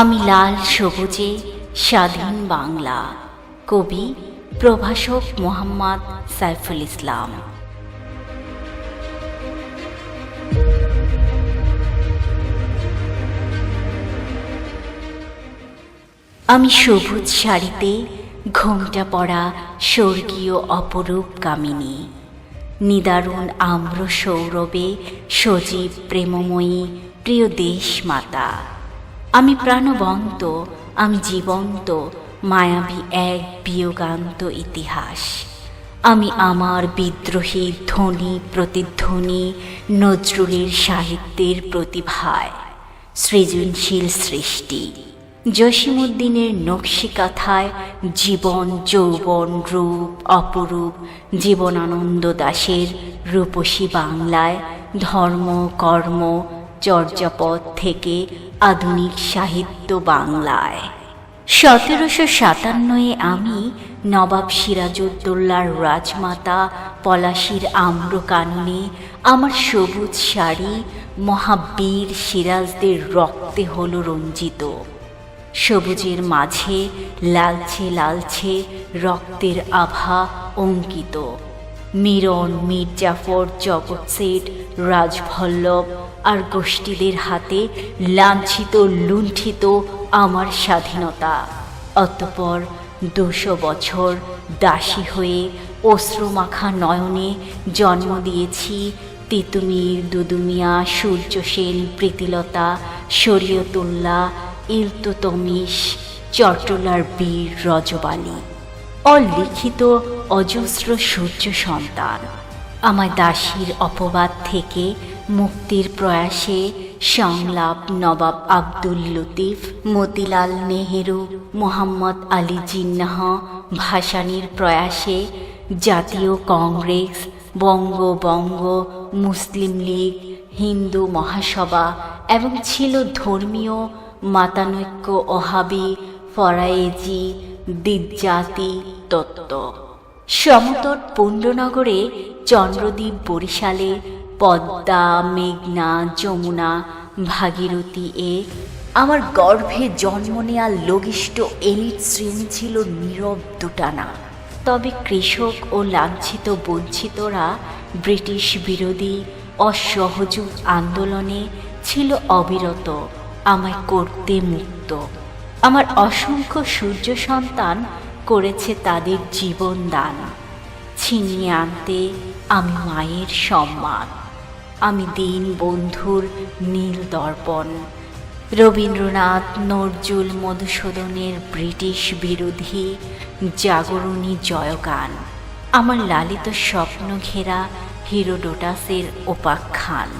আমি লাল সবুজে স্বাধীন বাংলা কবি প্রভাষক মোহাম্মদ সাইফুল ইসলাম। আমি সবুজ শাড়িতে ঘোমটা পড়া স্বর্গীয় অপরূপ কামিনী। নিদারুণ আম্র সৌরভে সজীব প্রেমময়ী প্রিয় দেশ মাতা আমি প্রাণবন্ত, আমি জীবন্ত, মায়াবী এক বিয়োগান্ত ইতিহাস। আমি আমার বিদ্রোহী ধ্বনি প্রতিধ্বনি, নজরুলের সাহিত্যের প্রতিভায়, সৃজনশীল সৃষ্টি। জসিমুদ্দিনের নকশিকাথায় জীবন, যৌবন, রূপ, অপরূপ, জীবনানন্দ দাশের রূপসী বাংলায় ধর্ম, কর্ম, চর্যাপদ থেকে আধুনিক সাহিত্য বাংলায়। সতেরোশো সাতান্নয়ে আমি নবাব সিরাজউদ্দৌলার রাজমাতা পলাশির আম্র কাননে আমার সবুজ শাড়ি মহাবীর সিরাজদের রক্তে হলো রঞ্জিত। সবুজের মাঝে লালচে লালচে রক্তের আভা অঙ্কিত। মিরন মির্জাফর জগৎ শেঠ, রাজভল্লভ আর গোষ্ঠীদের হাতে লাঞ্ছিত, লুণ্ঠিত আমার স্বাধীনতা। অতঃপর দুশো বছর দাসী হয়ে অশ্রুমাখা নয়নে জন্ম দিয়েছি। তিতুমির, দুদুমিয়া সূর্য সেন প্রীতিলতা, শরীয়তুল্লাহ, ইলতুতমিশ, চট্টলার বীর রজবালি। অলিখিত অজস্র সূর্য সন্তান। আমায় দাসীর অপবাদ থেকে মুক্তির প্রয়াসে সংলাপ নবাব আব্দুল লতিফ, মতিলাল নেহেরু, মোহাম্মদ আলী জিন্নাহ ভাসানির প্রয়াসে জাতীয় কংগ্রেস, বঙ্গবঙ্গ, মুসলিম লীগ, হিন্দু মহাসভা এবং ছিল ধর্মীয় মাতানৈক্য ওহাবি ফরায়েজি দ্বিজাতি তত্ত্ব। সমতট পুণ্ডনগরে চন্দ্রদ্বীপ বরিশালে পদ্মা, মেঘনা, যমুনা, ভাগীরথী এ আমার গর্ভে জন্ম নেয়া লঘিষ্ঠ এলিট শ্রেণি ছিল নীরব দুটানা। তবে কৃষক ও লাঞ্ছিত বঞ্চিতরা ব্রিটিশ বিরোধী, অসহযোগ আন্দোলনে ছিল অবিরত, আমায় করতে মুক্ত। আমার অসংখ্য সূর্য সন্তান করেছে তাদের জীবন দান ছিনিয়ে আনতে আমি মায়ের সম্মান। আমি দিন বন্ধুর নীল দর্পণ। রবীন্দ্রনাথ নজরুল মধুসূদনের ব্রিটিশ বিরোধী জাগরণী জয়গান, আমার লালিত স্বপ্ন ঘেরা হিরোডোটাসের ওপাখ্যান।